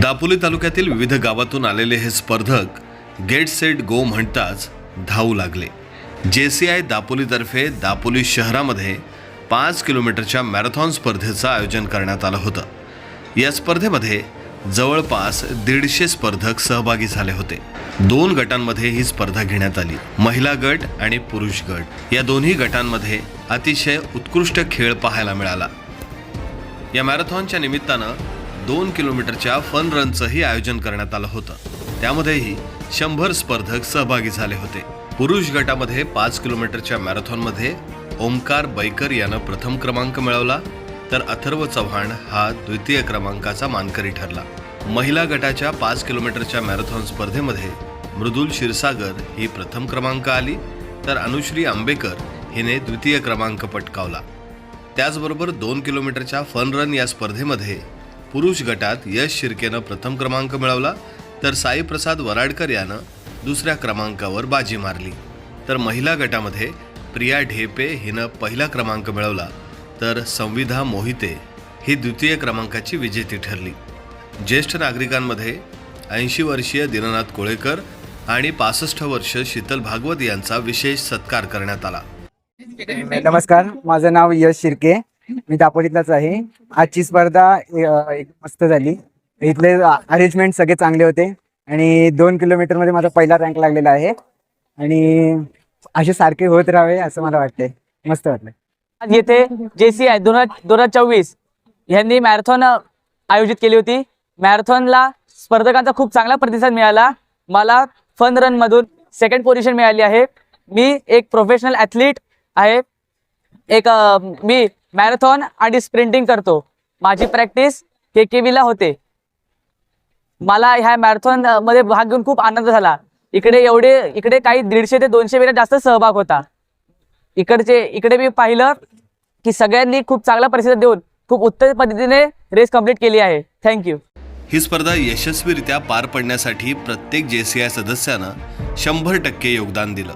दापोली तालुक्यातील विविध गावातून आलेले हे स्पर्धक गेट सेट गो म्हणताच धावू लागले. जे सी आय दापोलीतर्फे दापोली शहरामध्ये पाच किलोमीटरच्या मॅरेथॉन स्पर्धेचं आयोजन करण्यात आलं होतं. या स्पर्धेमध्ये जवळपास दीडशे स्पर्धक सहभागी झाले होते. दोन गटांमध्ये ही स्पर्धा घेण्यात आली. महिला गट आणि पुरुष गट. या दोन्ही गटांमध्ये अतिशय उत्कृष्ट खेळ पाहायला मिळाला. या मॅरेथॉनच्या निमित्तानं दोन किलोमीटरच्या फन रनचंही आयोजन करण्यात आलं होतं. त्यामध्येही शंभर स्पर्धक सहभागी झाले होते. पुरुष गटामध्ये पाच किलोमीटरच्या मॅरेथॉनमध्ये ओमकार बैकर यानं प्रथम क्रमांक मिळवला तर अथर्व चव्हाण हा द्वितीय क्रमांकाचा मानकरी ठरला. महिला गटाच्या पाच किलोमीटरच्या मॅरेथॉन स्पर्धेमध्ये मृदुल क्षीरसागर ही प्रथम क्रमांक आली तर अनुश्री आंबेकर हिने द्वितीय क्रमांक पटकावला. त्याचबरोबर दोन किलोमीटरच्या फन रन या स्पर्धेमध्ये पुरुष गटात यश शिर्केनं प्रथम क्रमांक मिळवला तर साईप्रसाद वराडकर यानं दुसऱ्या क्रमांकावर बाजी मारली. तर महिला गटामध्ये प्रिया ढेपे हिनं पहिला क्रमांक मिळवला तर संविधा मोहिते ही द्वितीय क्रमांकाची विजेती ठरली. ज्येष्ठ नागरिकांमध्ये ऐंशी वर्षीय दीननाथ कोळेकर आणि पासष्ट वर्ष शीतल भागवत यांचा विशेष सत्कार करण्यात आला. नमस्कार माझं नाव यश शिर्के. मी दापोलीतलाच आहे. आजची स्पर्धा अ, एक मस्त झाली. इथले अरेंजमेंट सगळे चांगले होते. आणि दोन किलोमीटरमध्ये माझा पहिला रँक लागलेला आहे. आणि असे सारखे होत राहावे असं मला वाटतंय. मस्त वाटलं. आज येथे जे सी आय दोन हजार चोवीस यांनी मॅरेथॉन आयोजित केली होती. मॅरेथॉनला स्पर्धकांचा खूप चांगला प्रतिसाद मिळाला. मला फन रन मधून सेकंड पोझिशन मिळाली आहे. मी एक प्रोफेशनल ॲथलीट आहे. एक मी मॅरेथॉन आणि स्प्रिंटिंग करतो. माझी प्रॅक्टिस के के ला होते. मला ह्या मॅरेथॉनमध्ये भाग घेऊन खूप आनंद झाला. इकडे एवढे इकडे काही दीडशे ते दोनशे वेळा जास्त सहभाग होता. इकडचे इकडे मी पाहिलं की सगळ्यांनी खूप चांगला परिस्थिती देऊन खूप उत्तम पद्धतीने रेस कंप्लीट केली आहे. थँक्यू ही स्पर्धा यशस्वीरित्या पार पडण्यासाठी प्रत्येक जे सी आय सदस्यानं शंभर टक्के योगदान दिलं.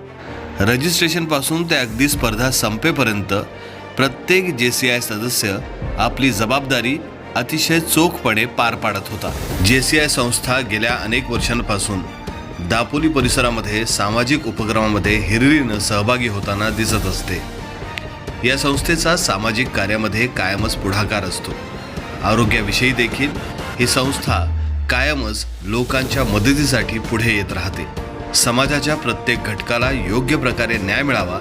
रजिस्ट्रेशनपासून ते अगदी स्पर्धा संपेपर्यंत प्रत्येक जे सी आय सदस्य आपली जबाबदारी अतिशय चोखपणे पार पाडत होता. जे सी आय संस्था गेल्या अनेक वर्षांपासून दापोली परिसरामध्ये सामाजिक उपक्रमामध्ये हिरिरीनं सहभागी होताना दिसत असते. या संस्थेचा सामाजिक कार्यामध्ये कायमच पुढाकार असतो. आरोग्याविषयी देखील ही संस्था कायमच लोकांच्या मदतीसाठी पुढे येत राहते. समाजाच्या प्रत्येक घटकाला योग्य प्रकारे न्याय मिळावा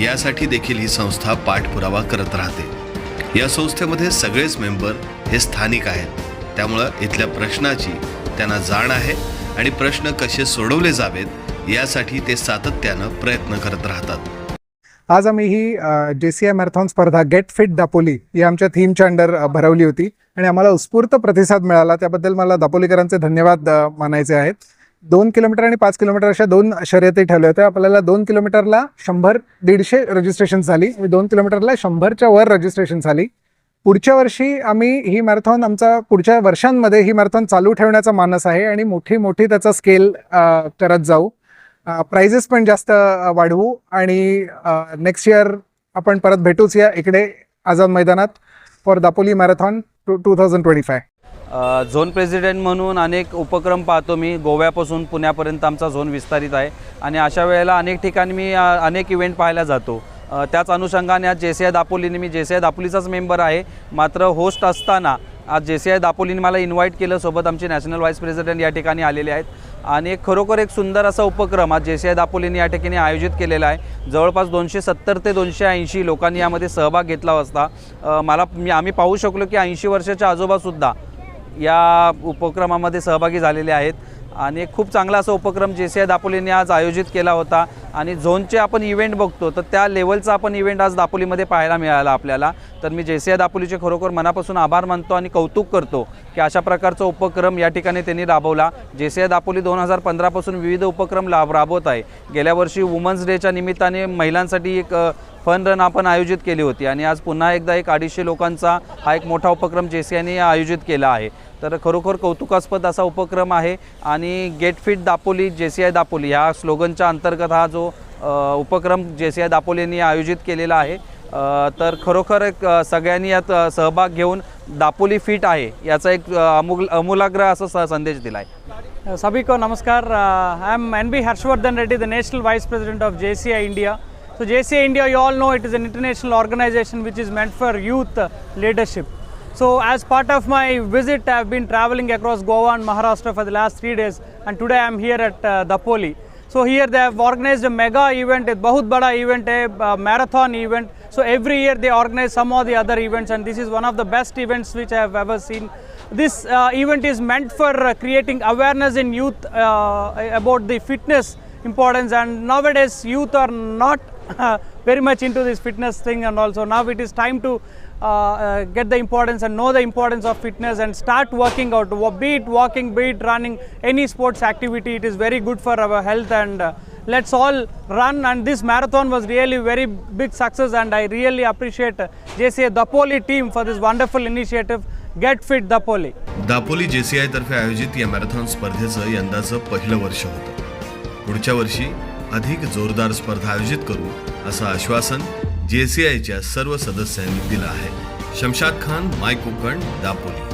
यासाठी देखील ही संस्था पाठपुरावा करत राहते. या संस्थेमध्ये सगळेच मेंबर हे स्थानिक आहेत. त्यामुळं इथल्या प्रश्नाची त्यांना जाण आहे आणि प्रश्न कसे सोडवले जावेत यासाठी ते सातत्यानं प्रयत्न करत राहतात. आज आम्ही ही जे सी आय मॅरेथॉन स्पर्धा गेट फिट दापोली ही आमच्या थीमच्या अंडर भरवली होती. आणि आम्हाला उत्स्फूर्त प्रतिसाद मिळाला. त्याबद्दल मला दापोलीकरांचे धन्यवाद मानायचे आहेत. दोन किलोमीटर आणि पाच किलोमीटर अशा दोन शर्यती ठेवल्या होत्या. आपल्याला दोन किलोमीटरला शंभर दीडशे रजिस्ट्रेशन झाली. दोन किलोमीटरला शंभरच्या वर रजिस्ट्रेशन झाली. पुढच्या वर्षी आम्ही ही मॅरेथॉन आमचा पुढच्या वर्षांमध्ये ही मॅरेथॉन चालू ठेवण्याचा मानस आहे आणि मोठी मोठी त्याचा स्केल करत जाऊ. प्राइजेस पण जास्त वाढवू आणि नेक्स्ट इयर आपण परत भेटूच या इकडे आझाद मैदानात for Dapoli marathon two two thousand twenty five zone president म्हणून अनेक उपक्रम पाहतो मी. गोव्यापासून पुण्यापर्यंत आमचा झोन विस्तारित आहे. आणि अशा वेळेला अनेक ठिकाणी मी अनेक इव्हेंट पाहायला जातो. त्याच अनुषंगाने आज जे सी आय दापोलीने मी जे सी आय दापोलीचाच मेंबर आहे. मात्र होस्ट असताना आज जे सी आय दापोलीने मला इन्व्हाइट केलं. सोबत आमचे नॅशनल व्हाईस प्रेसिडेंट या ठिकाणी आलेले आहेत. आणि एक खरोखर एक सुंदर असा उपक्रम आज जे सी आय दापोलीने या ठिकाणी आयोजित केलेला आहे. जवळपास दोनशे सत्तर ते दोनशे ऐंशी लोकांनी यामध्ये सहभाग घेतला असता. मला मी आम्ही पाहू शकलो की ऐंशी वर्षाच्या आजोबासुद्धा या उपक्रमामध्ये सहभागी झालेले आहेत. आणि एक खूप चांगला असा उपक्रम जे सी आय दापोलीने आज आयोजित केला होता. आणि झोनचे आपण इव्हेंट बघतो तर त्या लेवलचा आपण इव्हेंट आज दापोलीमध्ये पाहायला मिळाला आपल्याला. तर मी जे सी आय दापोलीचे खरोखर मनापासून आभार मानतो आणि कौतुक करतो की अशा प्रकारचा उपक्रम या ठिकाणी त्यांनी राबवला. जे सी आय दापोली दोन हजार पंधरापासून विविध उपक्रम लाभ राबवत आहे. गेल्या वर्षी वुमन्स डेच्या निमित्ताने महिलांसाठी एक फन रन आपण आयोजित केली होती आणि आज पुन्हा एकदा एक अडीचशे लोकांचा हा एक मोठा उपक्रम जे सी आयोजित केला आहे. तर खरोखर कौतुकास्पद असा उपक्रम आहे आणि गेट फिट दापोली जे सी आय दापोली ह्या स्लोगनच्या अंतर्गत हा जो उपक्रम जे सी आय दापोलींनी आयोजित केलेला आहे. तर खरोखर एक सगळ्यांनी यात सहभाग घेऊन दापोली फिट आहे याचा एक अ, अमूल अमूलाग्र असा स- संदेश दिला आहे सभी को नमस्कार. I am N B Harshavardhan Reddy the national vice president of J C I India So JCI India, you all know it is an international organization which is meant for youth leadership. So as part of my visit, I've been traveling across Goa and Maharashtra for the last three days and today I'm here at uh, Dapoli. So here they have organized a mega event, a bahut bada event, a uh, marathon event. So every year they organize some or the other events and this is one of the best events which I have ever seen. This uh, event is meant for uh, creating awareness in youth uh, about the fitness importance and nowadays youth are not very much into this fitness thing, and also now it is time to uh, uh, get the importance and know the importance of fitness and start working out. Be it walking, be it running, any sports activity, it is very good for our health and. Uh, let's all run and this marathon was really very big success and i really appreciate jca dapoli team for this wonderful initiative get fit dapoli Dapoli JCI तर्फे आयोजित या marathon स्पर्धेचं यंदाचं पहिलं वर्ष होतं पुढच्या वर्षी अधिक जोरदार स्पर्धा आयोजित करू असं आश्वासन जेसीआयच्या सर्व सदस्यांनी दिलं आहे. शमशाद खान माय कोकण दापोली.